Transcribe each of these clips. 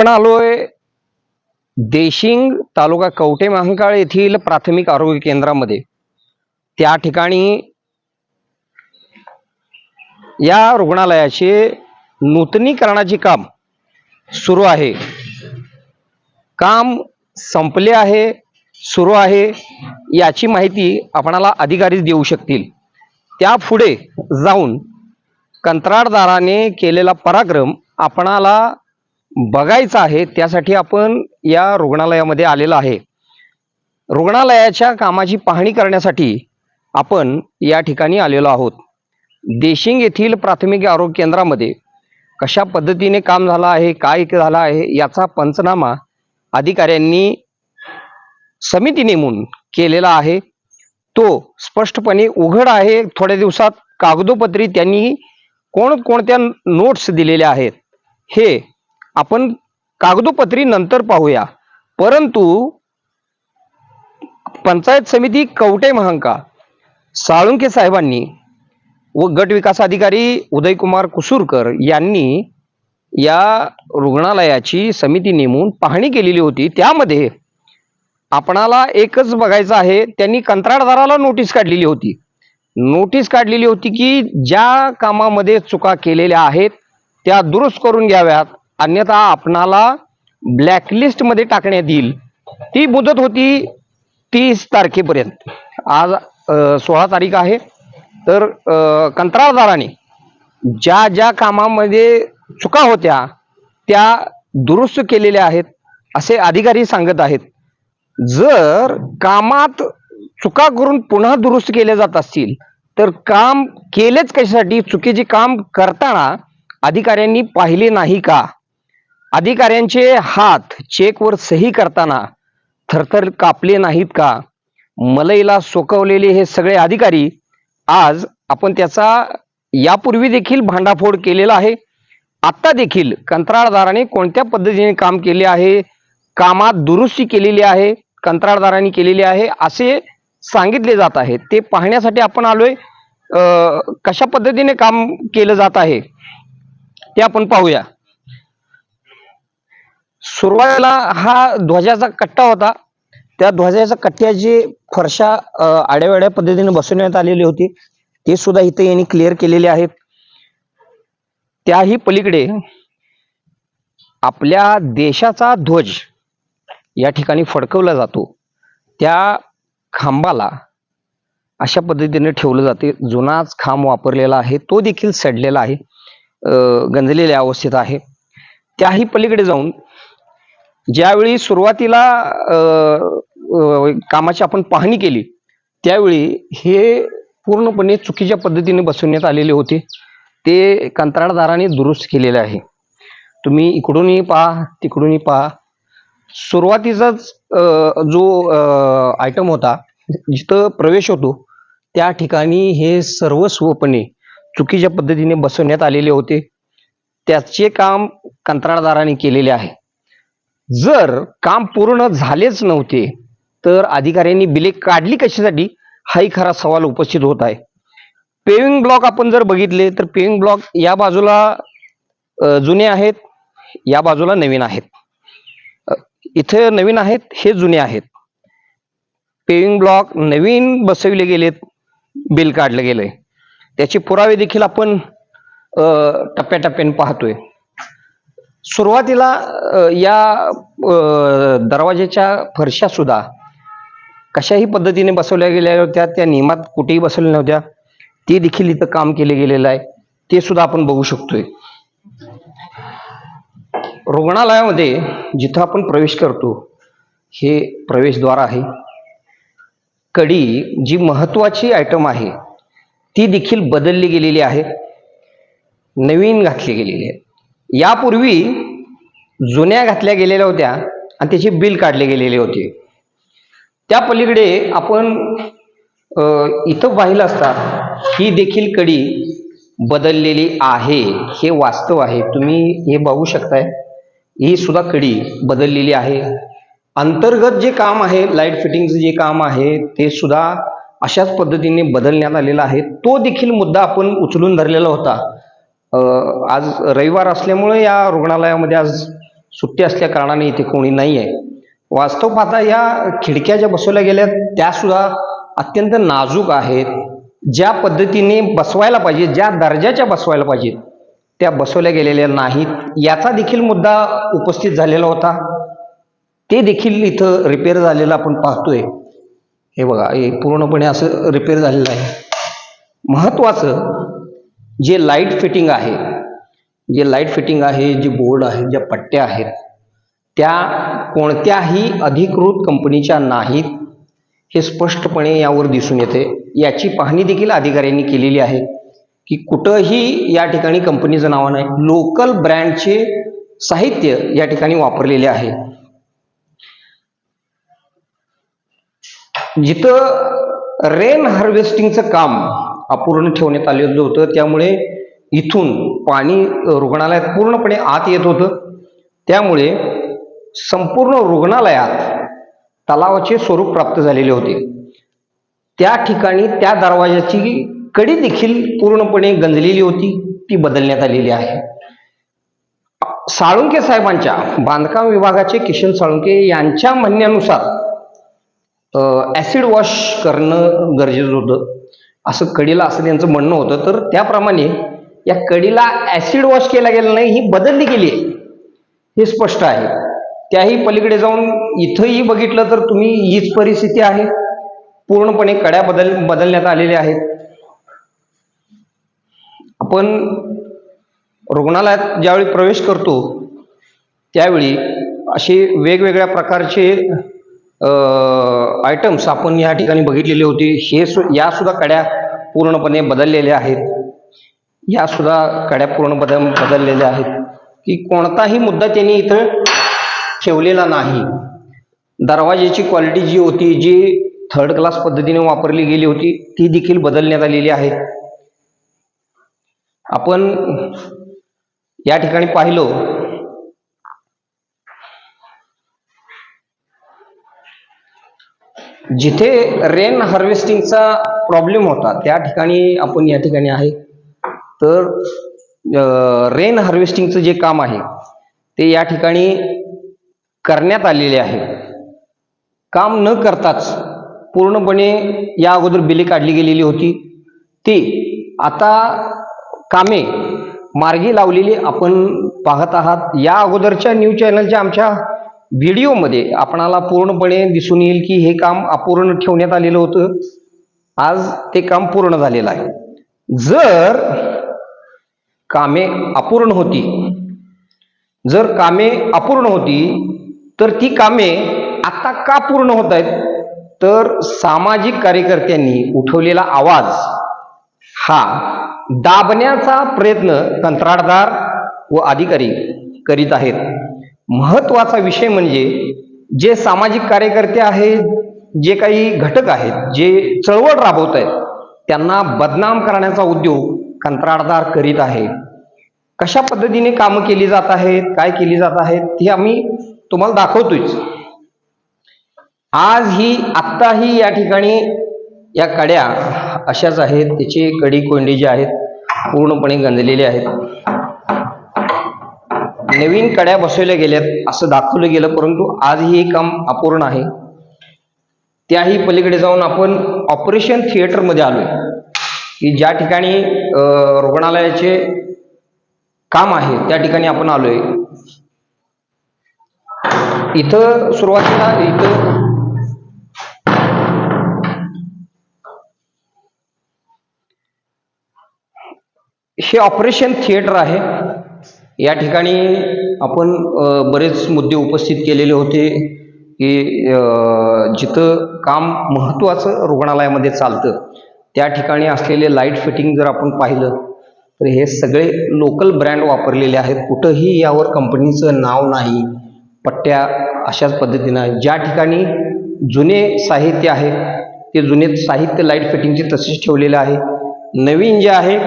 आपण आलोय देशिंग तालुका कवठे महांकाळ येथील प्राथमिक आरोग्य केंद्रामध्ये. त्या ठिकाणी या रुग्णालयाचे नूतनीकरणाचे काम सुरू आहे. काम संपले आहे सुरू आहे याची माहिती आपणाला अधिकारीच देऊ शकतील. त्या पुढे जाऊन कंत्राटदाराने केलेला पराक्रम आपणाला बघायचं आहे त्यासाठी आपण या रुग्णालयामध्ये आलेलो आहे. रुग्णालयाच्या कामाची पाहणी करण्यासाठी आपण या ठिकाणी आलेलो आहोत. देशिंग येथील प्राथमिक आरोग्य केंद्रामध्ये कशा पद्धतीने काम झालं आहे काय झालं आहे याचा पंचनामा अधिकाऱ्यांनी समिती नेमून केलेला आहे. तो स्पष्टपणे उघड आहे थोड्या दिवसात कागदोपत्री त्यांनी कोणकोणत्या नोट्स दिलेल्या आहेत हे आपण कागदोपत्री नंतर पाहूया. परंतु पंचायत समिती कवटे महांका? साळुंके साहेबांनी व गट विकास अधिकारी उदयकुमार कुसूरकर यांनी या रुग्णालयाची समिती नेमून पाहणी केलेली होती. त्यामध्ये आपणाला एकच बघायचं आहे त्यांनी कंत्राटदाराला नोटीस काढलेली होती. नोटीस काढलेली होती की ज्या कामामध्ये चुका केलेल्या आहेत त्या दुरुस्त करून घ्याव्यात. अन्यथा आपणाला ब्लॅकलिस्टमध्ये टाकण्यात येईल ती मुदत होती तीस तारखेपर्यंत. आज सोळा तारीख आहे. तर कंत्राटदाराने ज्या ज्या कामामध्ये चुका होत्या त्या दुरुस्त केलेल्या आहेत असे अधिकारी सांगत आहेत. जर कामात चुका करून पुन्हा दुरुस्त केले जात असतील तर काम केलेच कशासाठी? चुकीचे काम करताना अधिकाऱ्यांनी पाहिले नाही का? अधिकाऱ्यांचे हात चेकवर सही करताना थरथर कापले नाहीत का? मलईला सोकवलेले हे सगळे अधिकारी आज आपण त्याचा यापूर्वी देखील भांडाफोड केलेला आहे. आत्ता देखील कंत्राटदाराने कोणत्या पद्धतीने काम केले आहे? कामात दुरुस्ती केलेली आहे कंत्राटदारांनी केलेली आहे असे सांगितले जात आहे. ते पाहण्यासाठी आपण आलोय. कशा पद्धतीने काम केलं जात आहे? ते आपण पाहूया. सुरुवातीला हा ध्वजाचा कट्टा होता. त्या ध्वजाच्या कट्ट्याची फरशा आड्यावाड्या आड्यावेड्या पद्धतीने बसवण्यात आलेली होती. ते सुद्धा इथे यांनी क्लिअर केलेले आहेत. त्याही पलीकडे आपल्या देशाचा ध्वज या ठिकाणी फडकवला जातो. त्या खांबाला अशा पद्धतीने ठेवलं जाते. जुनाच खांब वापरलेला आहे. तो देखील सडलेला आहे. गंजलेल्या अवस्थेत आहे. त्याही पलीकडे जाऊन ज्यावेळी सुरुवातीला कामाची आपण पाहणी केली त्यावेळी हे पूर्णपणे चुकीच्या पद्धतीने बसवण्यात आलेले होते. ते कंत्राटदाराने दुरुस्त केलेले आहे. तुम्ही इकडूनही पहा तिकडूनही पहा. सुरुवातीचाच जो आयटम होता जिथं प्रवेश होतो त्या ठिकाणी हे सर्वस्वपणे चुकीच्या पद्धतीने बसवण्यात आलेले होते. त्याचे काम कंत्राटदाराने केलेले आहे. जर काम पूर्ण झालेच नव्हते तर अधिकाऱ्यांनी बिले काढली कशासाठी? हाही खरा सवाल उपस्थित होत आहे. पेविंग ब्लॉक आपण जर बघितले तर पेविंग ब्लॉक या बाजूला जुने आहेत या बाजूला नवीन आहेत. इथे नवीन आहेत हे जुने आहेत. पेविंग ब्लॉक नवीन बसविले गेलेत बिल काढलं गेलंय त्याचे पुरावे देखील आपण टप्प्याटप्प्याने पाहतोय. सुरुवातीला या दरवाजेच्या दरवाजाच्या फरशा सुद्धा कशाही पद्धतीने बसवल्या गेल्या होत्या त्या नियमात कुठेही बसवल्या नव्हत्या. ते देखील इथं काम केले गेलेलं आहे. ते सुद्धा आपण बघू शकतोय. रुग्णालयामध्ये जिथं आपण प्रवेश करतो हे प्रवेशद्वार आहे. कडी जी महत्वाची आयटम आहे ती देखील बदलली गेलेली आहे. नवीन घातली गेलेली आहे. यापूर्वी जुन्या घातल्या गेलेल्या होत्या आणि त्याचे बिल काढले गेलेले होते. त्या पलीकडे आपण इथं पाहिलं असता ही देखील कडी बदललेली आहे. हे वास्तव आहे. तुम्ही हे बघू शकताय. ही सुद्धा कडी बदललेली आहे. अंतर्गत जे काम आहे लाइट फिटिंगचं जे काम आहे ते सुद्धा अशाच पद्धतीने बदलण्यात आलेला आहे. तो देखील मुद्दा आपण उचलून धरलेला होता. आज रविवार असल्यामुळे या रुग्णालयामध्ये आज सुट्टी असल्या कारणाने इथे कोणी नाही आहे वास्तव पाहता या खिडक्या ज्या बसवल्या गेल्या त्या सुद्धा अत्यंत नाजूक आहेत. ज्या पद्धतीने बसवायला पाहिजे ज्या दर्जाच्या बसवायला पाहिजेत त्या बसवल्या गेलेल्या नाहीत. याचा देखील मुद्दा उपस्थित झालेला होता. ते देखील इथं रिपेअर झालेलं आपण पाहतोय. हे बघा हे पूर्णपणे असं रिपेअर झालेलं आहे. महत्वाचं जे लाइट फिटिंग आहे जे लाइट फिटिंग आहे जे बोर्ड आहे ज्या पट्ट्या आहेत त्या कोणत्याही अधिकृत कंपनीच्या नाहीत हे स्पष्टपणे यावर दिसून येते. याची पाहणी देखील अधिकाऱ्यांनी केलेली आहे की कुठंही या ठिकाणी कंपनीचं नाव नाही लोकल ब्रँडचे साहित्य या ठिकाणी वापरलेले आहे. जिथं रेन हार्वेस्टिंगचं काम अपूर्ण ठेवण्यात आलेलं होतं. त्यामुळे इथून पाणी रुग्णालयात पूर्णपणे आत येत होतं. त्यामुळे संपूर्ण रुग्णालयात तलावाचे स्वरूप प्राप्त झालेले होते. त्या ठिकाणी त्या दरवाजाची कडी देखील पूर्णपणे गंजलेली होती. ती बदलण्यात आलेली आहे. साळुंके साहेबांच्या बांधकाम विभागाचे किशन साळुंके यांच्या म्हणण्यानुसार ॲसिड वॉश करणं गरजेचं होतं. असं कडीला असं त्यांचं म्हणणं होतं. तर त्याप्रमाणे या कडीला ॲसिड वॉश केला गेला नाही ही बदलली गेली आहे. हे स्पष्ट आहे. त्याही पलीकडे जाऊन इथंही बघितलं तर तुम्ही हीच परिस्थिती आहे. पूर्णपणे कड्या बदल बदलण्यात आलेल्या आहेत. आपण रुग्णालयात ज्यावेळी प्रवेश करतो त्यावेळी असे वेगवेगळ्या प्रकारचे आयटम्स आपण या ठिकाणी बघितलेले होते. हे सु या सुद्धा कड्या पूर्णपणे बदललेल्या आहेत. या सुद्धा कड्या पूर्ण बदललेल्या आहेत. की कोणताही मुद्दा त्यांनी इथं ठेवलेला नाही. दरवाजेची क्वालिटी जी होती जी थर्ड क्लास पद्धतीने वापरली गेली होती ती देखील बदलण्यात आलेली आहे. आपण या ठिकाणी पाहिलो जिथे रेन हार्वेस्टिंगचा प्रॉब्लेम होता त्या ठिकाणी आपण या ठिकाणी आहे. तर रेन हार्वेस्टिंगचं जे काम आहे ते या ठिकाणी करण्यात आलेले आहे. काम न करताच पूर्णपणे या अगोदर बिले काढली गेलेली होती. ती आता कामे मार्गी लावलेली आपण पाहत आहात. या अगोदरच्या न्यूज चॅनलच्या आमच्या व्हिडिओमध्ये आपणाला पूर्णपणे दिसून येईल की हे काम अपूर्ण ठेवण्यात आलेलं होतं. आज ते काम पूर्ण झालेलं आहे. जर कामे अपूर्ण होती जर कामे अपूर्ण होती तर ती कामे आता का पूर्ण होत आहेत? तर सामाजिक कार्यकर्त्यांनी उठवलेला आवाज हा दाबण्याचा प्रयत्न कंत्राटदार व अधिकारी करीत आहेत. महत्त्वाचा विषय म्हणजे जे सामाजिक कार्यकर्ते आहेत जे काही घटक आहेत जे चळवळ राबवत आहेत त्यांना बदनाम करण्याचा उद्योग कंत्राटदार करीत आहे. कशा पद्धतीने कामं केली जात आहेत काय केली जात आहेत हे आम्ही तुम्हाला दाखवतोच आज ही आत्ताही या ठिकाणी या कड्या अशाच आहेत त्याचे कडी कोंडी जे आहेत पूर्णपणे गंजलेले आहेत. नवीन कड्या बसवल्या गेल्यात असं दाखवलं गेलं परंतु आजही हे काम अपूर्ण आहे. त्याही पलीकडे जाऊन आपण ऑपरेशन थिएटरमध्ये आलोय. की ज्या ठिकाणी रुग्णालयाचे काम आहे त्या ठिकाणी आपण आलोय. इथं सुरुवातीला इथं हे ऑपरेशन थिएटर आहे. या ठिकाणी आपण बरेच मुद्दे उपस्थित केलेले होते की जिथं काम महत्त्वाचं रुग्णालयामध्ये चालतं त्या ठिकाणी असलेले लाइट फिटिंग जर आपण पाहिलं तर हे सगळे लोकल ब्रँड वापरलेले आहेत. कुठंही यावर कंपनीचं नाव नाही पट्ट्या अशाच पद्धतीनं. ज्या ठिकाणी जुने साहित्य आहे ते जुने साहित्य लाइट फिटिंगचे तसेच ठेवलेलं आहे. नवीन जे आहे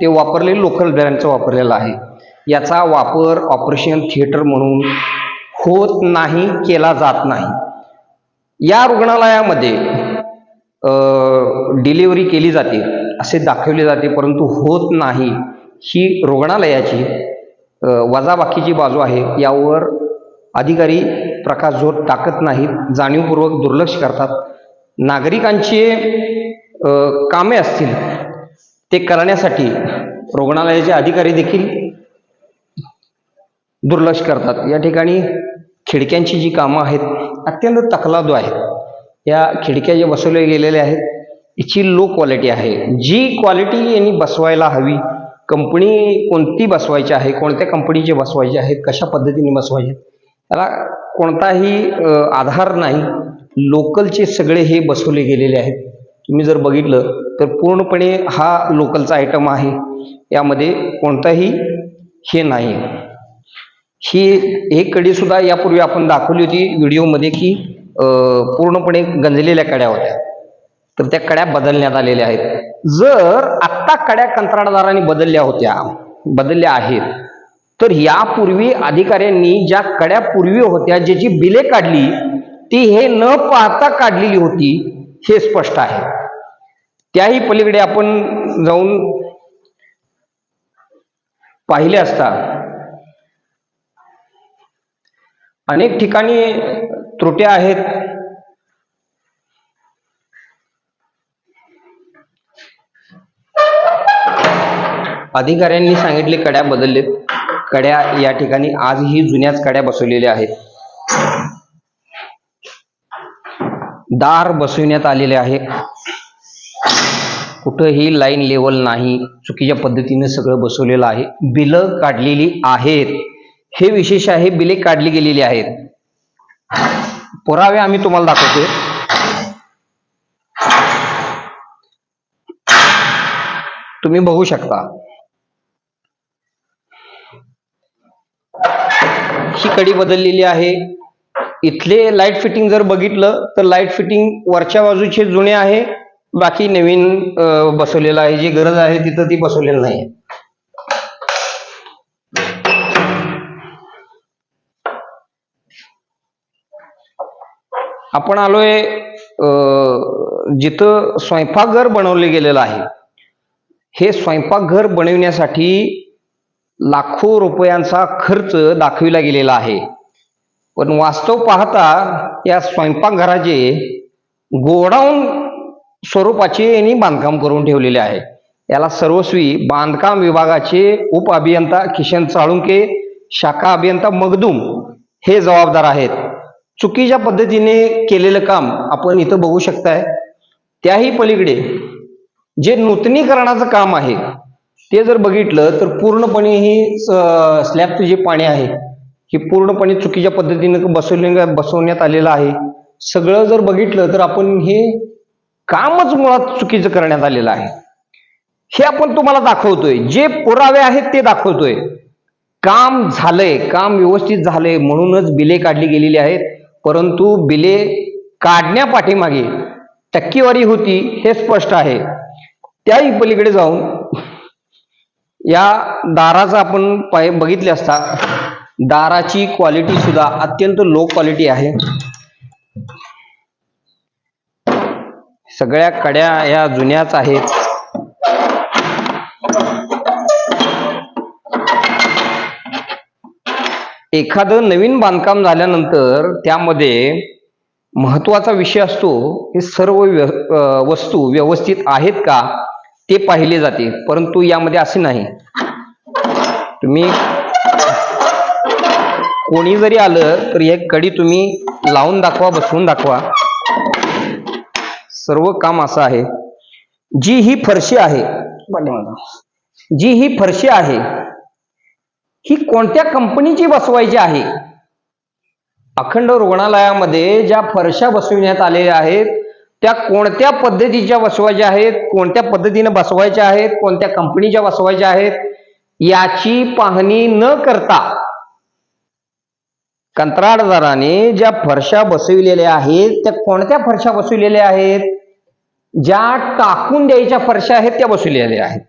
ते वापरलेलं लोकल ब्रँडचं वापरलेलं आहे. याचा वापर ऑपरेशन थिएटर म्हणून होत नाही केला जात नाही. या रुग्णालयामध्ये डिलिव्हरी केली जाते असे दाखवले जाते परंतु होत नाही. ही रुग्णालयाची वजाबाकीची बाजू आहे. यावर अधिकारी प्रकाश जोर टाकत नाहीत जाणीवपूर्वक दुर्लक्ष करतात. नागरिकांचे कामे असतील ते करण्यासाठी रुग्णालयाचे अधिकारी देखील दुर्लक्ष करतात. या ठिकाणी खिडक्यांची जी कामं आहेत अत्यंत तकलादू आहेत. या खिडक्या जे बसवल्या गेलेल्या आहेत याची लो क्वालिटी आहे. जी क्वालिटी यांनी बसवायला हवी कंपनी कोणती बसवायची आहे कोणत्या कंपनीचे बसवायचे आहेत कशा पद्धतीने बसवायचे त्याला कोणताही आधार नाही. लोकलचे सगळे हे बसवले गेलेले आहेत. तुम्ही जर बघितलं तर पूर्णपणे हा लोकलचा आयटम आहे. यामध्ये कोणताही हे नाही. ही एक कडी सुद्धा यापूर्वी आपण दाखवली होती व्हिडिओमध्ये की पूर्णपणे गंजलेल्या कड्या होत्या. तर त्या कड्या बदलण्यात आलेल्या आहेत. जर आत्ता कड्या कंत्राटदारांनी बदलल्या होत्या बदलल्या आहेत तर यापूर्वी अधिकाऱ्यांनी ज्या कड्या पूर्वी होत्या ज्याची बिले काढली ती हे न पाहता काढलेली होती हे स्पष्ट आहे. त्याही पलीकडे आपण जाऊन पाहिले असता अनेक ठिकाणी त्रुट्या आहेत. अधिकाऱ्यांनी सांगितले कड्या बदलले कड्या या ठिकाणी आजही जुन्याच कड्या बसवलेल्या आहेत. दार बसविण्यात आलेले आहे. कुठंही लाईन लेवल नाही. चुकीच्या पद्धतीने सगळं बसवलेलं आहे. बिलं काढलेली आहेत. हे विशेष आहे बिले काढली गेलेली आहेत. पुरावे आम्ही तुम्हाला दाखवतोय. तुम्ही बघू शकता. ही कडी बदललेली आहे. इथले लाइट फिटिंग जर बघितलं तर लाइट फिटिंग वरच्या बाजूचे जुने आहे. बाकी नवीन बसवलेलं आहे. जी गरज आहे तिथं ती बसवलेलं नाही आपण आलोय जिथं स्वयंपाकघर बनवले गेलेलं आहे. हे स्वयंपाकघर बनविण्यासाठी लाखो रुपयांचा खर्च दाखविला गेलेला आहे. पण वास्तव पाहता या स्वयंपाकघराचे गोडाऊन स्वरूपाचे यांनी बांधकाम करून ठेवलेले आहे. याला सर्वस्वी बांधकाम विभागाचे उप अभियंता किशन चाळुंके शाखा अभियंता मगदूम हे जबाबदार आहेत. चुकीच्या पद्धतीने केलेलं काम आपण इथं बघू शकताय. त्याही पलीकडे जे नूतनीकरणाचं काम आहे ते जर बघितलं तर पूर्णपणे ही स्लॅबचं जे पाणी आहे हे पूर्णपणे चुकीच्या पद्धतीने बसवले बसवण्यात आलेलं आहे. सगळं जर बघितलं तर आपण हे कामच मुळात चुकीचं करण्यात आलेलं आहे. हे आपण तुम्हाला दाखवतोय. जे पुरावे आहेत ते दाखवतोय. काम झालंय काम व्यवस्थित झालंय म्हणूनच बिले काढली गेलेली आहेत. परंतु बिले काढण्यापाठीमागे टक्केवारी होती हे स्पष्ट आहे. त्याही पलीकडे जाऊन या दाराचा आपण पाय बघितले असता दाराची क्वालिटी सुद्धा अत्यंत लो क्वालिटी आहे. सगळ्या कड्या या जुन्याच आहेत. एखादं नवीन बांधकाम झाल्यानंतर त्यामध्ये महत्त्वाचा विषय असतो हे सर्व वस्तू व्यवस्थित आहेत का ते पाहिले जाते. परंतु यामध्ये असे नाही. तुम्ही कोणी जरी आलं तर एक कडी तुम्ही लावून दाखवा बसवून दाखवा. सर्व काम असं आहे. जी ही फरशी आहे. जी ही फरशी आहे ही कोणत्या कंपनीची बसवायची आहे? अखंड रुग्णालयामध्ये ज्या फरशा बसविण्यात आलेल्या आहेत त्या कोणत्या पद्धतीच्या बसवायच्या आहेत कोणत्या पद्धतीने बसवायच्या आहेत कोणत्या कंपनीच्या बसवायच्या आहेत याची पाहणी न करता कंत्राटदाराने ज्या फरशा बसविलेल्या आहेत त्या कोणत्या फरशा बसविलेल्या आहेत? ज्या टाकून द्यायच्या फरशा आहेत त्या बसविलेल्या आहेत.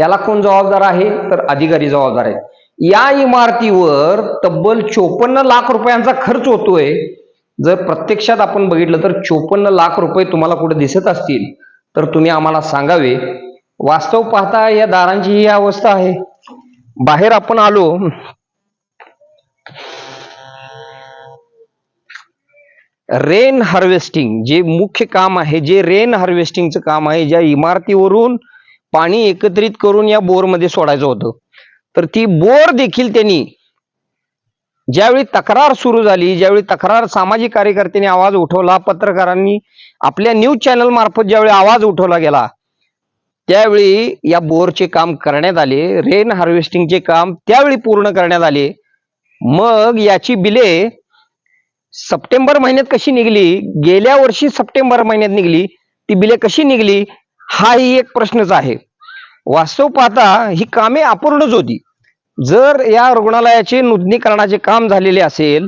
याला कोण जबाबदार आहे? तर अधिकारी जबाबदार आहेत. या इमारतीवर तब्बल चोपन्न लाख रुपयांचा खर्च होतोय. जर प्रत्यक्षात आपण बघितलं तर चोपन्न लाख रुपये तुम्हाला कुठे दिसत असतील तर तुम्ही आम्हाला सांगावे. वास्तव पाहता या दारांची ही अवस्था आहे. बाहेर आपण आलो. रेन हार्वेस्टिंग जे मुख्य काम आहे जे रेन हार्वेस्टिंगचं काम आहे ज्या इमारतीवरून पाणी एकत्रित करून या बोरमध्ये सोडायचं होतं. तर ती बोर देखील त्यांनी ज्यावेळी तक्रार सुरू झाली ज्यावेळी तक्रार सामाजिक कार्यकर्त्यांनी आवाज उठवला पत्रकारांनी आपल्या न्यूज चॅनल मार्फत ज्यावेळी आवाज उठवला गेला त्यावेळी या बोरचे काम करण्यात आले रेन हार्वेस्टिंगचे काम त्यावेळी पूर्ण करण्यात आले. मग याची बिले सप्टेंबर महिन्यात कशी निघली गेल्या वर्षी सप्टेंबर महिन्यात निघली ती बिले कशी निघली हाही एक प्रश्नच आहे. वास्तव पाहता ही कामे अपूर्णच होती. जर या रुग्णालयाचे नूतनीकरणाचे काम झालेले असेल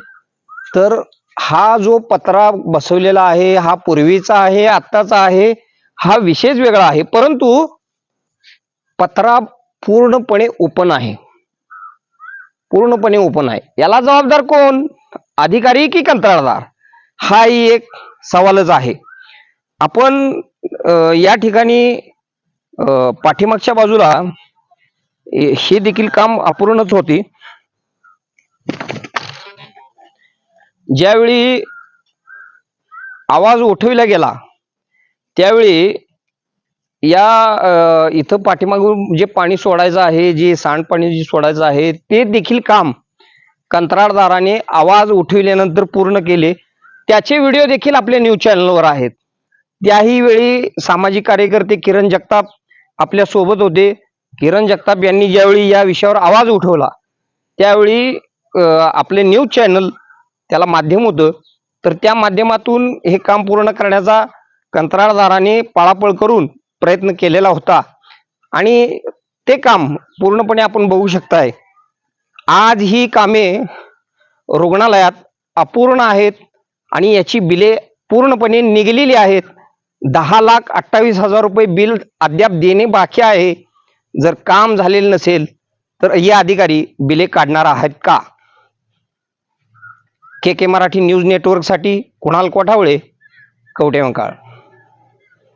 तर हा जो पत्रा बसवलेला आहे हा पूर्वीचा आहे आत्ताचा आहे हा विशेष वेगळा आहे. परंतु पत्रा पूर्णपणे ओपन आहे. पूर्णपणे ओपन आहे. याला जबाबदार कोण? अधिकारी की कंत्राटदार? हाही एक सवालच आहे. आपण या ठिकाणी पाठीमागच्या बाजूला हे देखील काम अपूर्णच होती. ज्यावेळी आवाज उठविला गेला त्यावेळी या इथं पाठीमागून जे पाणी सोडायचं आहे जे सांडपाणी जे सोडायचं आहे ते देखील काम कंत्राटदाराने आवाज उठविल्यानंतर पूर्ण केले. त्याचे व्हिडिओ देखील आपल्या न्यूज चॅनलवर आहेत. त्याही वेळी सामाजिक कार्यकर्ते किरण जगताप आपल्यासोबत होते. किरण जगताप यांनी ज्यावेळी या विषयावर आवाज उठवला त्यावेळी आपले न्यूज चॅनल त्याला माध्यम होतं. तर त्या माध्यमातून हे काम पूर्ण करण्याचा कंत्राटदाराने पळापळ करून प्रयत्न केलेला होता. आणि ते काम पूर्णपणे आपण बघू शकताय. आज ही कामे रुग्णालयात अपूर्ण आहेत आणि याची बिले पूर्णपणे निघलेली आहेत. दहा लाख अठ्ठावीस हजार रुपये बिल अद्याप देणे बाकी आहे. जर काम झालेलं नसेल तर हे अधिकारी बिले काढणार आहेत का? के के मराठी न्यूज नेटवर्कसाठी कुणाल कोठावळे कवठे